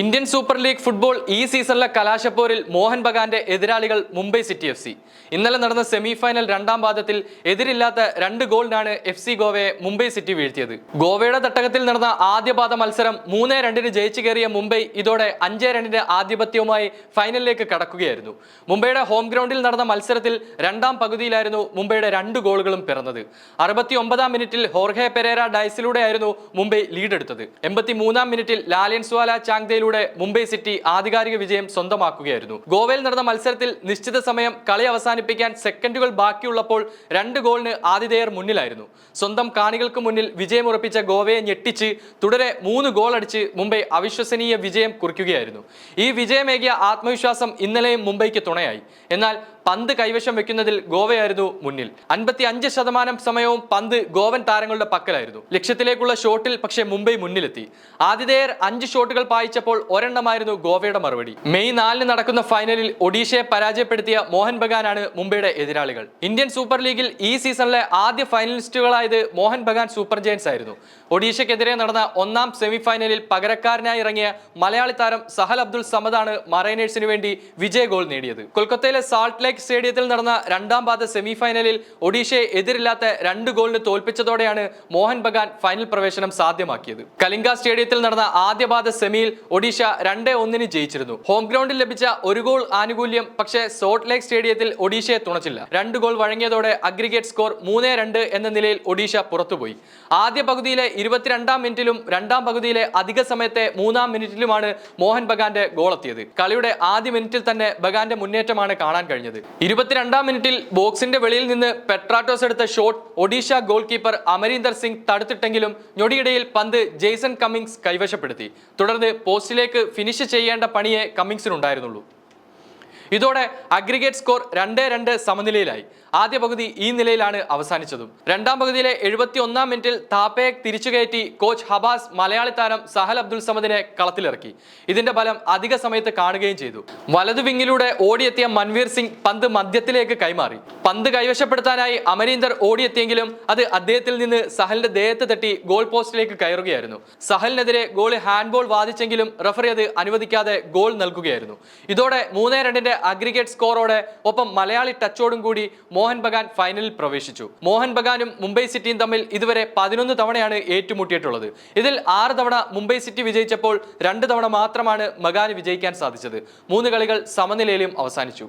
Indian super league football ഈ സീസണിലെ കലാശപ്പോരിൽ മോഹൻ ബഗാന്റെ എതിരാളികൾ മുംബൈ സിറ്റി എഫ് സി. ഇന്നലെ നടന്ന സെമി ഫൈനൽ രണ്ടാം പാദത്തിൽ എതിരില്ലാത്ത രണ്ട് ഗോളിനാണ് എഫ് സി ഗോവയെ മുംബൈ സിറ്റി വീഴ്ത്തിയത്. ഗോവയുടെ തട്ടകത്തിൽ നടന്ന ആദ്യ പാദ മത്സരം മൂന്ന് രണ്ടിന് ജയിച്ചു കയറിയ മുംബൈ ഇതോടെ അഞ്ച് രണ്ടിന്റെ ആധിപത്യവുമായി ഫൈനലിലേക്ക് കടക്കുകയായിരുന്നു. മുംബൈയുടെ ഹോം ഗ്രൗണ്ടിൽ നടന്ന മത്സരത്തിൽ രണ്ടാം പകുതിയിലായിരുന്നു മുംബൈയുടെ രണ്ട് ഗോളുകളും പിറന്നത്. അറുപത്തി ഒമ്പതാം മിനിറ്റിൽ ഹോർഹെ പെരേര ഡൈസിലൂടെയായിരുന്നു മുംബൈ ലീഡെടുത്തത്. എൺപത്തി മൂന്നാം മിനിറ്റിൽ ലാലിയൻസ്വാല ചാങ്തയിലൂടെ മുംബൈ സിറ്റി ആധികാരിക വിജയം സ്വന്തമാക്കുകയായിരുന്നു. ഗോവയിൽ നടന്ന മത്സരത്തിൽ നിശ്ചിത സമയം കളി അവസാനിപ്പിക്കാൻ സെക്കൻഡുകൾ ബാക്കിയുള്ളപ്പോൾ രണ്ട് ഗോളിന് ആതിഥേയർ മുന്നിലായിരുന്നു. സ്വന്തം കാണികൾക്ക് മുന്നിൽ വിജയമുറപ്പിച്ച ഗോവയെ ഞെട്ടിച്ച് തുടരെ മൂന്ന് ഗോൾ അടിച്ച് മുംബൈ അവിശ്വസനീയ വിജയം കുറിക്കുകയായിരുന്നു. ഈ വിജയമേകിയ ആത്മവിശ്വാസം ഇന്നലെയും മുംബൈക്ക് തുണയായി. എന്നാൽ പന്ത് കൈവശം വെക്കുന്നതിൽ ഗോവയായിരുന്നു മുന്നിൽ. അൻപത്തി അഞ്ച് ശതമാനം സമയവും പന്ത് ഗോവൻ താരങ്ങളുടെ പക്കലായിരുന്നു. ലക്ഷ്യത്തിലേക്കുള്ള ഷോട്ടിൽ പക്ഷേ മുംബൈ മുന്നിലെത്തി. ആതിഥേയർ അഞ്ച് ഷോട്ടുകൾ പായിച്ചപ്പോൾ ഒരെണ്ണമായിരുന്നു ഗോവയുടെ മറുപടി. മെയ് നാലിന് നടക്കുന്ന ഫൈനലിൽ ഒഡീഷയെ പരാജയപ്പെടുത്തിയ മോഹൻ ബഗാനാണ് മുംബൈയുടെ എതിരാളികൾ. ഇന്ത്യൻ സൂപ്പർ ലീഗിൽ ഈ സീസണിലെ ആദ്യ ഫൈനലിസ്റ്റുകളായത് മോഹൻ ബഗാൻ സൂപ്പർ ജയൻസ് ആയിരുന്നു. ഒഡീഷയ്ക്കെതിരെ നടന്ന ഒന്നാം സെമി ഫൈനലിൽ പകരക്കാരനായി ഇറങ്ങിയ മലയാളി താരം സഹൽ അബ്ദുൾ സമദാണ് മറൈനേഴ്സിന് വേണ്ടി വിജയ ഗോൾ നേടിയത്. കൊൽക്കത്തയിലെ സാൾട്ട് ലേക്ക് സ്റ്റേഡിയത്തിൽ നടന്ന രണ്ടാം പാദ സെമി ഫൈനലിൽ ഒഡീഷയെ എതിരില്ലാത്ത രണ്ട് ഗോളിന് തോൽപ്പിച്ചതോടെയാണ് മോഹൻ ബഗാൻ ഫൈനൽ പ്രവേശനം സാധ്യമാക്കിയത്. കലിംഗ സ്റ്റേഡിയത്തിൽ നടന്ന ആദ്യ പാദ സെമിയിൽ ഒഡീഷ രണ്ട് ഒന്നിന് ജയിച്ചിരുന്നു. ഹോം ഗ്രൗണ്ടിൽ ലഭിച്ച ഒരു ഗോൾ ആനുകൂല്യം പക്ഷേ സോൾട്ട് ലേക്ക് സ്റ്റേഡിയത്തിൽ ഒഡീഷയെ തുണച്ചില്ല. രണ്ട് ഗോൾ വഴങ്ങിയതോടെ അഗ്രിഗേറ്റ് സ്കോർ മൂന്ന് രണ്ട് എന്ന നിലയിൽ ഒഡീഷ പുറത്തുപോയി. ആദ്യ പകുതിയിലെ ഇരുപത്തിരണ്ടാം മിനിറ്റിലും രണ്ടാം പകുതിയിലെ അധിക സമയത്തെ മൂന്നാം മിനിറ്റിലുമാണ് മോഹൻ ബഗാന്റെ ഗോളെത്തിയത്. കളിയുടെ ആദ്യ മിനിറ്റിൽ തന്നെ ബഗാന്റെ മുന്നേറ്റമാണ് കാണാൻ കഴിഞ്ഞത്. ഇരുപത്തിരണ്ടാം മിനിറ്റിൽ ബോക്സിന്റെ വെളിയിൽ നിന്ന് പെട്രാറ്റോസ് എടുത്ത shot Odisha goalkeeper Amarinder Singh തടുത്തിട്ടെങ്കിലും ഞൊടിയിടയിൽ പന്ത് ജെയ്സൺ കമ്മിങ്സ് കൈവശപ്പെടുത്തി. തുടർന്ന് പോസ്റ്റിലേക്ക് ഫിനിഷ് ചെയ്യേണ്ട പണിയെ കമ്മിങ്സിനുണ്ടായിരുന്നുള്ളൂ. ഇതോടെ അഗ്രിഗേറ്റ് സ്കോർ രണ്ട് രണ്ട് സമനിലയിലായി. ആദ്യ പകുതി ഈ നിലയിലാണ് അവസാനിച്ചതും. രണ്ടാം പകുതിയിലെ എഴുപത്തി ഒന്നാം മിനിറ്റിൽ താപ്പയെ തിരിച്ചുകയറ്റി കോച്ച് ഹബാസ് മലയാളി താരം സഹൽ അബ്ദുൾ സമദിനെ കളത്തിലിറക്കി. ഇതിന്റെ ഫലം അധിക സമയത്ത് കാണുകയും ചെയ്തു. വലതു വിങ്ങിലൂടെ ഓടിയെത്തിയ മൻവീർ സിംഗ് പന്ത് മധ്യത്തിലേക്ക് കൈമാറി. പന്ത് കൈവശപ്പെടുത്താനായി അമരീന്ദർ ഓടിയെത്തിയെങ്കിലും അത് അദ്ദേഹത്തിൽ നിന്ന് സഹലിന്റെ ദേഹത്ത് തട്ടി ഗോൾ പോസ്റ്റിലേക്ക് കയറുകയായിരുന്നു. സഹലിനെതിരെ ഗോൾ ഹാൻഡ്ബോൾ വാദിച്ചെങ്കിലും റഫറി അത് അനുവദിക്കാതെ ഗോൾ നൽകുകയായിരുന്നു. ഇതോടെ മൂന്നേ രണ്ടിന്റെ അഗ്രിഗേറ്റ് സ്കോറോടെ ഒപ്പം മലയാളി ടച്ചോടും കൂടി മോഹൻ ബഗാൻ ഫൈനലിൽ പ്രവേശിച്ചു. മോഹൻ ബഗാനും മുംബൈ സിറ്റിയും തമ്മിൽ ഇതുവരെ പതിനൊന്ന് തവണയാണ് ഏറ്റുമുട്ടിയിട്ടുള്ളത്. ഇതിൽ ആറ് തവണ മുംബൈ സിറ്റി വിജയിച്ചപ്പോൾ രണ്ട് തവണ മാത്രമാണ് മഗാന് വിജയിക്കാൻ സാധിച്ചത്. മൂന്ന് കളികൾ സമനിലയിലും അവസാനിച്ചു.